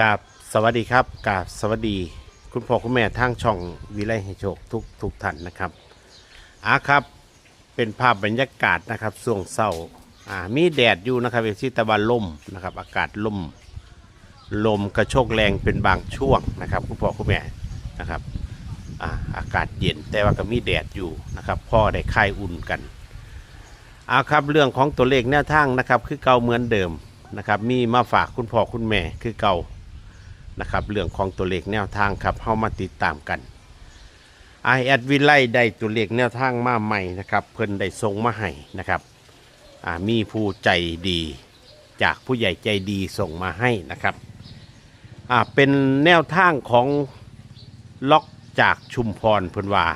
กราบสวัสดีครับกราบสวัสดี คุณพ่อคุณแม่ทางช่องวิไลให้โชคทุกทุกท่านนะครับอะครับเป็นภาพบรรยากาศนะครับช่วงเศร้าอ่ามีแดดอยู่นะครับเป็นที่ตะวันล่มนะครับ อากาศล่มลมกระโชกแรงเป็นบางช่วงนะครับคุณพ่อคุณแม่นะครับอ่าอากาศเย็นแต่ว่าก็มีแดดอยู่นะครับพ่อได้คลายอุ่นกันเอาครับเรื่องของตัวเลขแนวทางนะครับคือเก่าเหมือนเดิมนะครับมีมาฝากคุณพ่อคุณแม่คือเก่า นะครับเรื่องของตัวเลขแนวทางครับเข้ามาติดตามกันไอแอดวิไลได้ตัวเลขแนวทางมาใหม่นะครับเพิ่นได้ส่งมาให้นะครับมีผู้ใจดีจากผู้ใหญ่ใจดีส่งมาให้นะครับเป็นแนวทางของล็อกจากชุมพรเพิ่นว่า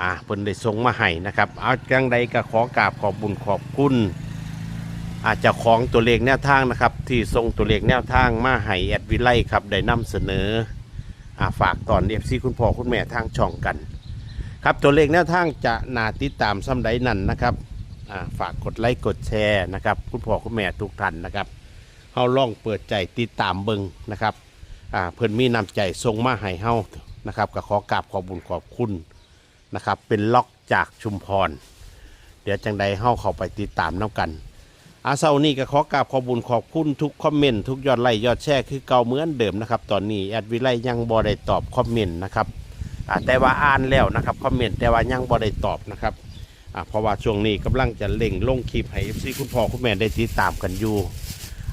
อ่าเพิ่นได้ส่งมาให้นะครับ เอาจังใดก็ขอกราบขอบบุญขอบคุณ อาจจะของตัวเลขแนวทางนะครับ ที่ส่งตัวเลขแนวทางมาให้แอดวิไลครับได้นำเสนออาฝากตอนเอฟซีคุณพ่อคุณแม่ทางช่องกัน ครับตัวเลขแนวทางจะนาติดตามซ้ำใดนั่นนะครับาฝากกดไลค์กดแชร์นะครับ คุณพ่อคุณแม่ทุกท่านนะครับเฮาล่องเปิดใจติดตามเบิงนะครับเพิ่อนมีนำใจส่งมาให้เฮานะครับก็ขอกราบขอบบุญขอบคุณนะครับ เป็นล็อกจากชุมพร เดี๋ยวจังใดเฮาเข้าไปติดตามน้ากัน อาเซานี่ก็ขอกราบขอบุญขอบคุณทุกคอมเมนต์ทุกยอดไลค์ยอดแชร์คือเก่าเหมือนเดิมนะครับ ตอนนี้แอดวิไลยังบ่ได้ตอบคอมเมนต์นะครับอ่าแต่ว่าอ่านแล้วนะครับคอมเมนต์แต่ว่ายังบ่ได้ตอบนะครับอ่าเพราะว่าช่วงนี้กำลังจะเล่งลงคลิปให้ FC คุณพ่อคุณแม่ได้ติดตามกันอยู่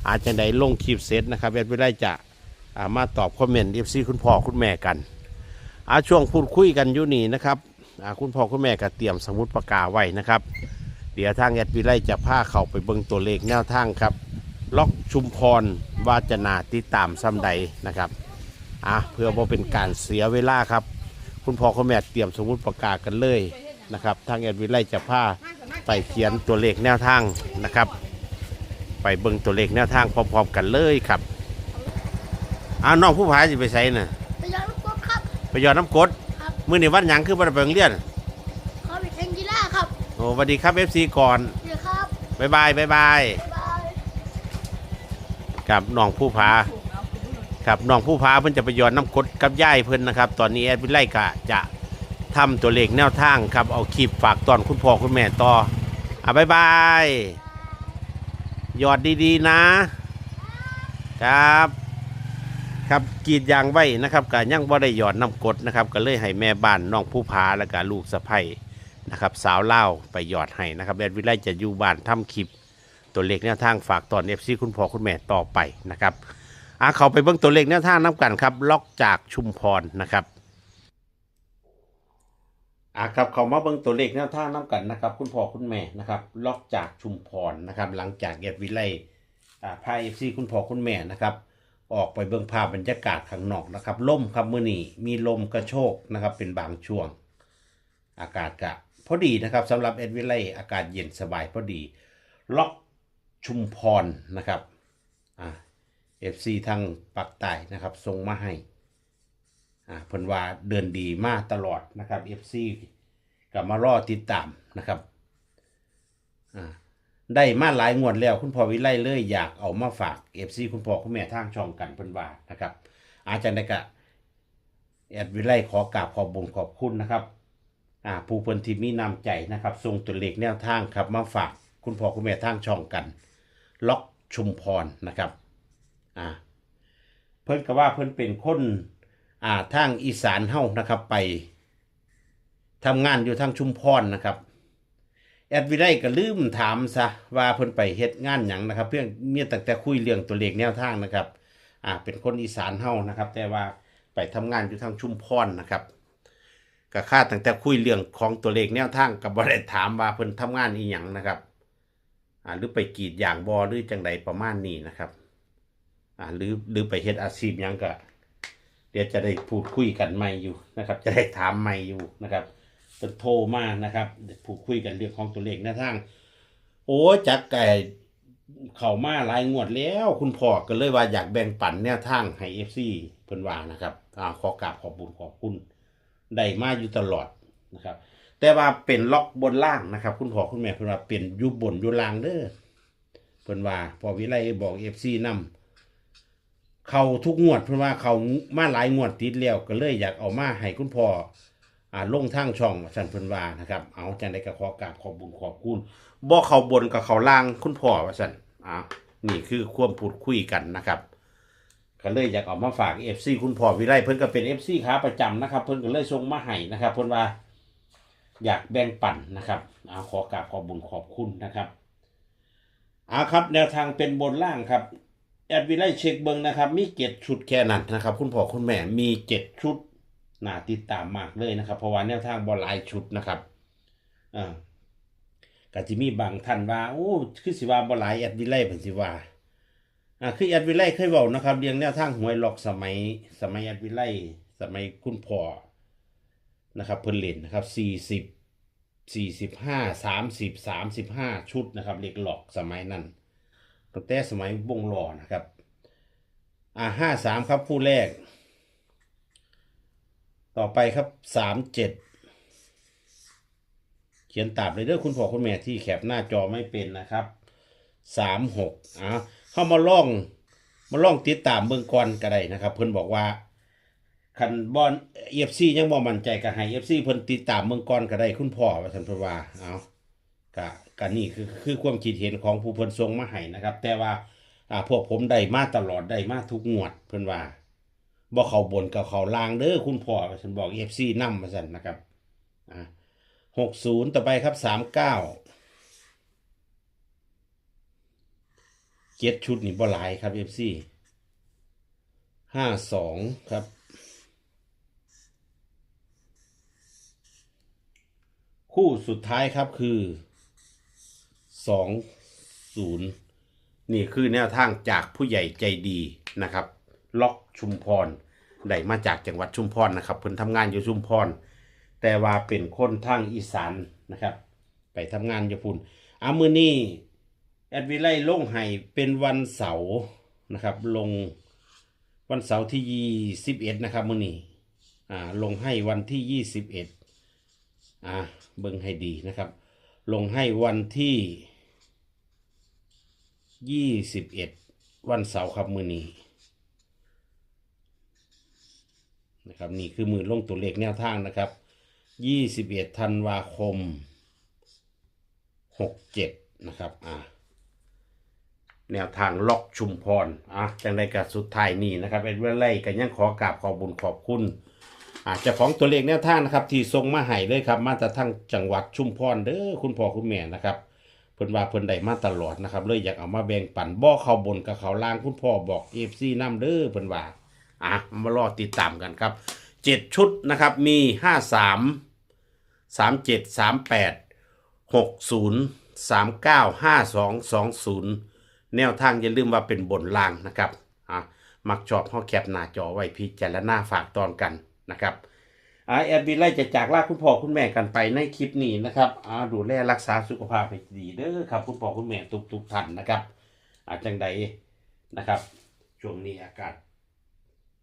อาจจะได้ลงคลิปเสร็จนะครับแอดวิไลจะอ่ามาตอบคอมเมนต์ FC คุณพ่อคุณแม่กันอาช่วงพูดคุยกันอยู่นี่นะครับอ่าคุณพ่อคุณแม่ก็เตรียมสมุดปากกาไว้นะครับ เดี๋ยวทางแอดวิไลจะพาเข้าไปเบิ่งตัวเลขแนวทางครับ ล็อกชุมพรวาจนาติดตามซ้ำใดนะครับอะเพื่อว่าเป็นการเสียเวลาครับ คุณพ่อคุณแม่เตรียมสมุดประกาศกันเลยนะครับ ทางแอดวิไลจะพาไปเขียนตัวเลขแนวทางนะครับ ไปเบิ่งตัวเลขแนวทางพร้อมๆกันเลยครับอ้าวน้องผู้พายจะไปใส่น่ะไปย้อนลูกกบครับไปยอดน้ำกรดครับมื้อนี้วันหยังคือบ่ได้ไปโรงเรียน เขาไปแข่งกีฬาครับ โอ้สวัสดีครับ FC ก่อนเดี๋ยวครับบ๊ายบายบ๊ายบายบ๊ายบายกับน้องผู้พาครับน้องผู้พาเพิ่นจะไปย้อนน้ำกรดกับย่ายเพิ่นนะครับ ตอนนี้แอดวิไลกะจะทำตัวเลขแนวทางครับเอาคลิปฝากตอนคุณพ่อคุณแม่ต่ออะบายบายหยอดดีๆนะ ครับ ครับกรีดยางไว้นะครับก็ยังบ่ได้หยอดน้ำกรดนะครับ ก็เลยให้แม่บ้านน้องผู้พาแล้วก็ลูกสะใภ้ นะครับสาวเล่าไปหยอดให้นะครับแอดวิไลจะอยู่บ้านทำคลิปตัวเลขแนวทางฝากตอนเอฟซีคุณพ่อคุณแม่ต่อไปนะครับอะเขาไปเบิ่งตัวเลขแนวทางน้ำกันครับ ล็อกจากชุมพรนะครับอะครับเขามาเบิ่งตัวเลขแนวทางน้ำกันนะครับ คุณพ่อคุณแม่นะครับ ล็อกจากชุมพรนะครับ หลังจากเอ็ดวิไลอ่าพาเอฟซีคุณพ่อคุณแม่นะครับ ออกไปเบิ่งภาพบรรยากาศข้างนอกนะครับลมครับมื้อนี้มีลมกระโชกนะครับ เป็นบางช่วง อากาศกะ พอดีนะครับสำหรับเอ็ดวิไลอากาศเย็นสบายพอดี ล็อกชุมพรนะครับอ่าเอฟซีทางปักใต้นะครับส่งมาให้อ่าเพิ่นว่าเดินดีมากตลอดนะครับเอฟซีกับมารอติดตามนะครับอ่าได้มาหลายงวดแล้วคุณพ่อวิไลเลยอยากเอามาฝากเอฟซีคุณพ่อคุณแม่ทางช่องกันเพิ่นว่านะครับ อาจารย์ได้กะแอดวิไลขอกราบขอบบุญขอบคุณนะครับ อ่าผู้เพิ่นที่มีน้ำใจนะครับส่งตัวเลขแนวทางครับมาฝากคุณพ่อคุณแม่ทางช่องกัน ล็อกชุมพรนะครับอ่าเพิ่นก็ว่าเพิ่นเป็นคนอ่าทางอีสานเฮ้านะครับไปทำงานอยู่ทางชุมพรนะครับแอดวิไลก็ลืมถามซะว่าเพิ่นไปเฮ็ดงานหยังนะครับ เพียงมีแต่แต่คุยเรื่องตัวเลขแนวทางนะครับอ่าเป็นคนอีสานเฮ้านะครับ แต่ว่าไปทำงานอยู่ทางชุมพรนะครับ ก็คาตั้งแต่คุยเรื่องของตัวเลขแนวทางกับบ่ได้ถามว่าเพิ่นทำงานอีหยังนะครับอ่าหรือไปกรีดยางบ่หรือจังใดประมาณนี้นะครับอ่าหรือหรือไปเฮ็ดอาชีพหยังก็เดี๋ยวจะได้พูดคุยกันใหม่อยู่นะครับ จะได้ถามใหม่อยู่นะครับเพิ่นโทรมานะครับพูดคุยกันเรื่องของตัวเลขแนวทาง โอ้จักไก่เข้ามาหลายงวดแล้ว คุณพ่อก็เลยว่าอยากแบ่งปันแนวทางให้ FC เพิ่นว่านะครับอ่าขอกราบขอบบุญขอบคุณ ได้มาอยู่ตลอดนะครับ แต่ว่าเป็นล็อกบนล่างนะครับ คุณพ่อคุณแม่เพิ่นว่าเป็นอยู่บนอยู่ล่างเด้อเพิ่นว่าพอวิไลบอกเอฟซีนำเขาทุกงวดเพราะว่าเขามาหลายงวดติดแล้วก็เลยอยากเอามาให้คุณพ่ออ่าลงทางช่องสันเพิ่นว่านะครับ เอาจังไดก็ขอกราบขอบบุญขอบคุณบ่เขาบนกับเขาล่างคุณพ่อว่าซั่นอ่านี่คือความพูดคุยกันนะครับ ก็เลยอยากเอามาฝาก FC คุณพ่อวิไลเพิ่นก็เป็น FC ขาประจำนะครับ เพิ่นก็เลยส่งมาให้นะครับ เพิ่นว่าอยากแบ่งปันนะครับเอาขอกราบขอบุญขอบคุณนะครับเอาครับ แนวทางเป็นบนล่างครับแอดวิไลเช็คเบิงนะครับ มีเจ็ดชุดแค่นั้นนะครับ คุณพ่อคุณแม่มีเจ็ดชุดน่าติดตามมากเลยนะครับ เพราะว่าแนวทางบอลหลายชุดนะครับอ่าก็จะมีบางท่านว่าโอ้คือสิว่าบอลหลายแอดวิไลเป็นสิว่า อ่าคือแอดวิไลเคยบอกนะครับเรียงแนวทางหวยหลอกสมัย สมัยแอดวิไลสมัยคุณพ่อนะครับเพิ่นเล่นนะครับสี่สิบสี่สิบห้าสามสิบสามสิบห้าชุดนะครับเล็กหลอกสมัยนั้นตั้งแต่สมัยวงหล่อนะครับ อ่าห้าสามครับผู้แรก ต่อไปครับสามเจ็ดเขียนตามเลยเด้อคุณพ่อคุณแม่ที่แคปหน้าจอไม่เป็นนะครับสามหกอ่า เข้ามาล่องมาล่องติดตามเบื้องก่อนก็ได้นะครับ เพิ่นบอกว่าคันบอลเอฟซียังบ่มั่นใจก็ให้เอฟซีเพิ่นติดตามเบื้องก่อนก็ได้คุณพ่อว่าท่านเพิ่นว่าเอากะกะนี่คือคือความคิดเห็นของผู้เพิ่นทรงมาให้นะครับ แต่ว่าอ่าพวกผมได้มาตลอดได้มาทุกงวดเพิ่นว่าบ่เขาบนกับเขาล่างเด้อคุณพ่อว่าฉันบอก FC นำว่าซั่นนะครับอ่า60ต่อไปครับ39 เจ็ดชุดนี่บ่หลายครับ FC 52ครับคู่สุดท้ายครับคือสองศูนย์นี่คือแนวทางจากผู้ใหญ่ใจดีนะครับ ล็อกชุมพรได้มาจากจังหวัดชุมพรนะครับเพิ่นทำงานอยู่ชุมพร แต่ว่าเป็นคนทางอีสานนะครับ ไปทำงานอยู่พุ่นอามือนี้ แอดวิไลลงให้เป็นวันเสาร์นะครับ ลงวันเสาร์ที่ยี่สิบเอ็ดนะครับมือนี้อ่าลงให้วันที่ยี่สิบเอ็ดอะเบิ่งให้ดีนะครับ ลงให้วันที่ยี่สิบเอ็ดวันเสาร์ครับมือนี้นะครับนี่คือมือลงตัวเลขแนวทางนะครับยี่สิบเอ็ดธันวาคมหกเจ็ดนะครับอะ แนวทางล็อกชุมพรอะจังไรกับสุดท้ายนี่นะครับเป็นเรื่องไรกันยังขอกราบขอบุญขอบคุณอาจจะของตัวเลขแนวทางนะครับ ที่ส่งมาให้เลยครับ มาจากทางจังหวัดชุมพรเด้อคุณพ่อคุณแม่นะครับเพิ่นว่าเพิ่นได้มาตลอดนะครับ เลยอยากเอามาแบ่งปันบ่เข้าบนกับเขาล่างคุณพ่อบอกเอฟซีน้ำเด้อเพิ่นว่าอะมารอติดตามกันครับเจ็ดชุดนะครับมีห้าสามสามเจ็ดสามแปดหกศูนย์สามเก้าห้าสองสองศูนย์ แนวทางอย่าลืมว่าเป็นบนล่างนะครับอะมักชอบห้อแคปหน้าจอไว้พิจารณาฝากตอนกันนะครับอาแอดบิไลจะจากลาคุณพ่อคุณแม่กันไปในคลิปนี้นะครับอาดูแลรักษาสุขภาพให้ดีเด้อครับ คุณพ่อคุณแม่ทุกทุกท่านนะครับอาจังใดนะครับ ช่วงนี้อากาศ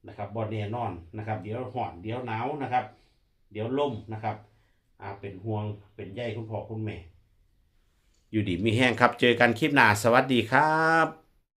นะครับบอแน่นอนนะครับ เดี๋ยวห่อนเดี๋ยวหนาวนะครับ เดี๋ยวลมนะครับอาเป็นห่วงเป็นใยคุณพ่อคุณแม่ อยู่ดีมีแห้งครับ เจอกันคลิปหน้า สวัสดีครับ